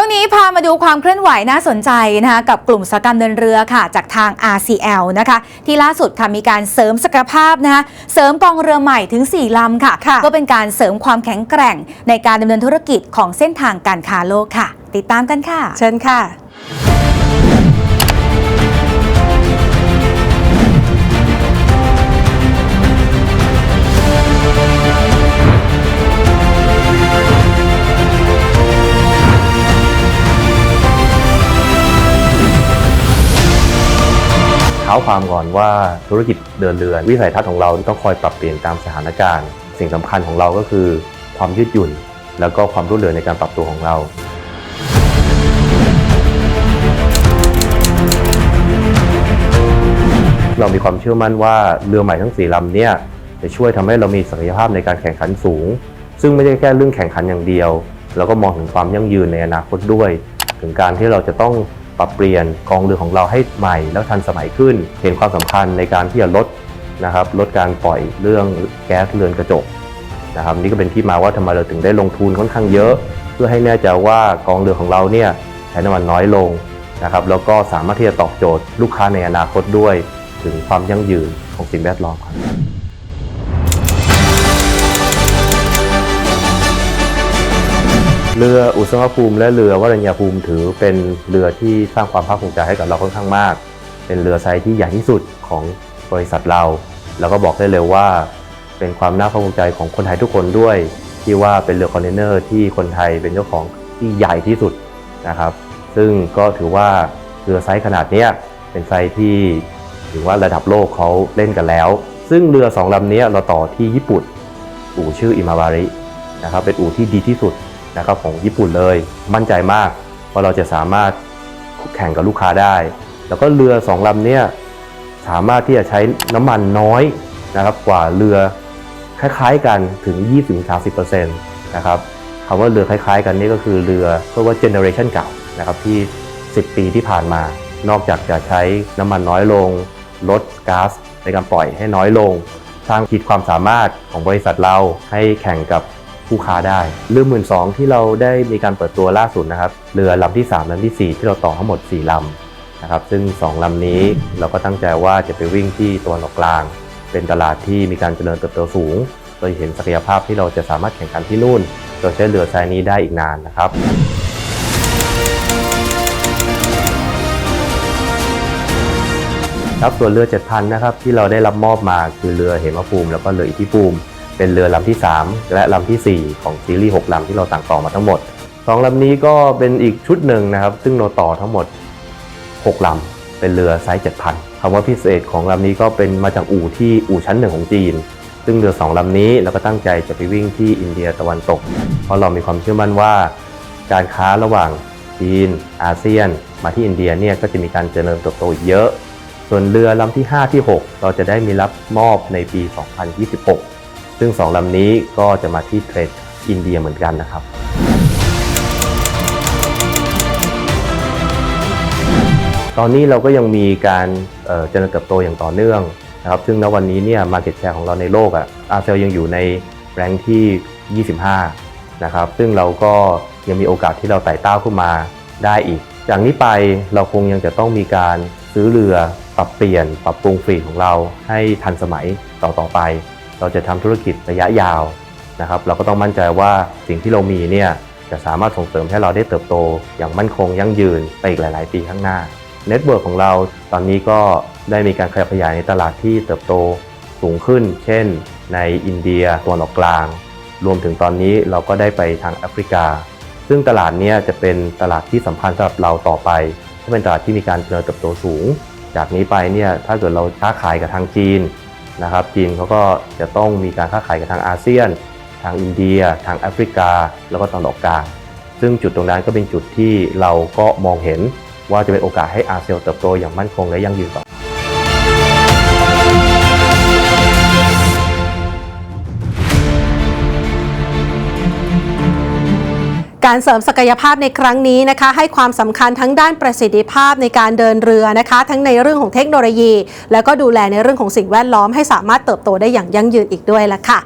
ช่วงนี้พามาดูความเคลื่อนไหวน่าสนใจนะคะกับกลุ่มอุตสาหกรรมเดินเรือค่ะ จากทาง RCL นะคะ ที่ล่าสุดค่ะมีการเสริมศักยภาพนะคะเสริมกองเรือใหม่ถึง 4 ลำค่ะค่ะ ก็เป็นการเสริมความแข็งแกร่งในการดำเนินธุรกิจของเส้นทางการค้าโลกค่ะ ติดตามกันค่ะ เชิญค่ะ ความก่อนว่าธุรกิจเดินเรือวิสัยทัศน์ของเราต้องคอยปรับเปลี่ยนตามสถานการณ์ สิ่งสำคัญของเราก็คือ ความยืดหยุ่น แล้วก็ความรวดเร็วในการปรับตัวของเราเรามีความเชื่อมั่นว่าเรือใหม่ทั้งสี่ลำเนี่ยจะช่วยทำให้เรามีศักยภาพในการแข่งขันสูง ซึ่งไม่ใช่แค่เรื่องแข่งขันอย่างเดียว เราก็มองถึงความยั่งยืนในอนาคตด้วย ถึงการที่เราจะต้อง ปรับเปลี่ยนกองเรือของเราให้ใหม่แล้วทันสมัยขึ้น เห็นความสำคัญในการที่จะลดนะครับลดการปล่อยเรื่องแก๊สเรือนกระจกนะครับนี่ก็เป็นที่มาว่าทำไมเราถึงได้ลงทุนค่อนข้างเยอะ เพื่อให้แน่ใจว่ากองเรือของเราเนี่ยใช้น้ำมันน้อยลงนะครับแล้วก็สามารถที่จะตอบโจทย์ลูกค้าในอนาคตด้วย ถึงความยั่งยืนของสิ่งแวดล้อมครับ เรืออุตสาหภูมิ และเรือวรัญญาภูมิถือเป็นเรือที่สร้างความภาคภูมิใจให้กับเราค่อนข้างมาก เป็นเรือไซส์ที่ใหญ่ที่สุดของบริษัทเรา แล้วก็บอกได้เลยว่า เป็นความน่าภาคภูมิใจของคนไทยทุกคนด้วย ที่ว่าเป็นเรือคอนเทนเนอร์ที่คนไทยเป็นเจ้าของที่ใหญ่ที่สุดนะครับ ซึ่งก็ถือว่าเรือไซส์ขนาดนี้เป็นไซส์ที่ถือว่าระดับโลกเขาเล่นกันแล้ว ซึ่งเรือสองลำนี้เราต่อที่ญี่ปุ่น อู่ชื่ออิมาบารินะครับเป็นอู่ที่ดีที่สุด นะครับของญี่ปุ่นเลย มั่นใจมากว่าเราจะสามารถแข่งกับลูกค้าได้ แล้วก็เรือสองลำเนี้ยสามารถที่จะใช้น้ำมันน้อยนะครับกว่าเรือคล้ายๆกันถึง 20-30%นะครับคำว่าเรือคล้ายๆ กันนี่ก็คือเรือเรียกว่าเจเนอเรชันเก่านะครับที่ 10 ปีที่ผ่านมา นอกจากจะใช้น้ำมันน้อยลง ลดก๊าซในการปล่อยให้น้อยลง สร้างขีดความสามารถของบริษัทเราให้แข่งกับ ผู้ค้าได้เรือหมื่นสองที่เราได้มีการเปิดตัวล่าสุดนะครับเรือลำที่ 3ลำทีสี่4 ที่เราต่อทั้งหมด 4ลำนะครับซึ่ง 2ลำนี้เราก็ตั้งใจว่าจะไปวิ่งที่ตะวันออกกลาง เป็นตลาดที่มีการเจริญเติบโตสูงโดยเห็นศักยภาพที่เราจะสามารถแข่งขันที่นู่นโดยใช้เรือไซส์นี้ได้อีกนานนะครับครับส่วนเรือ 7,000 นะครับที่เราได้รับมอบมาคือเรือเหมภูมิ แล้วก็เรืออิทธิภูมิ เป็นเรือลำที่ 3 และลำทีสี่ 4 ของซีรีส์6ลำที่เราสั่งต่อมาทั้งหมด2ลำนี้ก็เป็นอีกชุดหนึ่งนะครับ ซึ่งเราต่อทั้งหมด 6ลำเป็นเรือไซส์7,000คำว่าพิเศษของลำนี้ก็เป็นมาจากอู่ที่อู่ชั้นหนึ่งของจีน ซึ่งเรือ 2ลำนี้เราก็ตั้งใจจะไปวิ่งที่อินเดียตะวันตก เพราะเรามีความเชื่อมั่นว่า การค้าระหว่างจีน อาเซียน มาที่อินเดียเนี่ยก็จะมีการเจริญเติบโตอีกเยอะ ส่วนเรือลำที่ 5 ที่ 6 เราจะได้มีรับมอบในปี 2026 ซึ่ง 2ลำนี้ก็จะมาที่เทรดอินเดียเหมือนกันนะครับ ตอนนี้เราก็ยังมีการเจริญเติบโตอย่างต่อเนื่องนะครับ ซึ่งณวันนี้เนี่ย market share ของเราในโลกอะอาเซลยังอยู่ในแรงที่ 25 นะครับ ซึ่งเราก็ยังมีโอกาสที่เราไต่เต้าขึ้นมาได้อีก จากนี้ไปเราคงยังจะต้องมีการซื้อเรือปรับเปลี่ยน ปรับปรุงฟรีของเราให้ทันสมัยต่อต่อไป เราจะทำธุรกิจระยะยาวนะครับ เราก็ต้องมั่นใจว่าสิ่งที่เรามีเนี่ยจะสามารถส่งเสริมให้เราได้เติบโต อย่างมั่นคงยั่งยืนไปอีกหลาย ๆ ปีข้างหน้าเน็ตเวิร์กของเราตอนนี้ก็ได้มีการขยับขยายในตลาดที่เติบโตสูงขึ้น เช่น ในอินเดียตัวนออกกลาง รวมถึงตอนนี้เราก็ได้ไปทางแอฟริกา ซึ่งตลาดนี้จะเป็นตลาดที่สำคัญสำหรับเราต่อไปเพราะเป็นตลาดที่มีการเจริญเติบโตสูง จากนี้ไปเนี่ยถ้าเกิดเราค้าขายกับทางจีน นะครับจีนเขาก็จะต้องมีการค้าขายกับทางอาเซียน ทางอินเดีย ทางแอฟริกา แล้วก็ตะวันออกกลาง ซึ่งจุดตรงนั้นก็เป็นจุดที่เราก็มองเห็นว่าจะเป็นโอกาสให้อาเซียนเติบโตอย่างมั่นคงและยั่งยืนต่อ การเสริมศักยภาพในครั้งนี้นะคะให้ความสำคัญทั้งด้านประสิทธิภาพในการเดินเรือนะคะ ทั้งในเรื่องของเทคโนโลยี แล้วก็ดูแลในเรื่องของสิ่งแวดล้อมให้สามารถเติบโตได้อย่างยั่งยืนอีกด้วยละค่ะ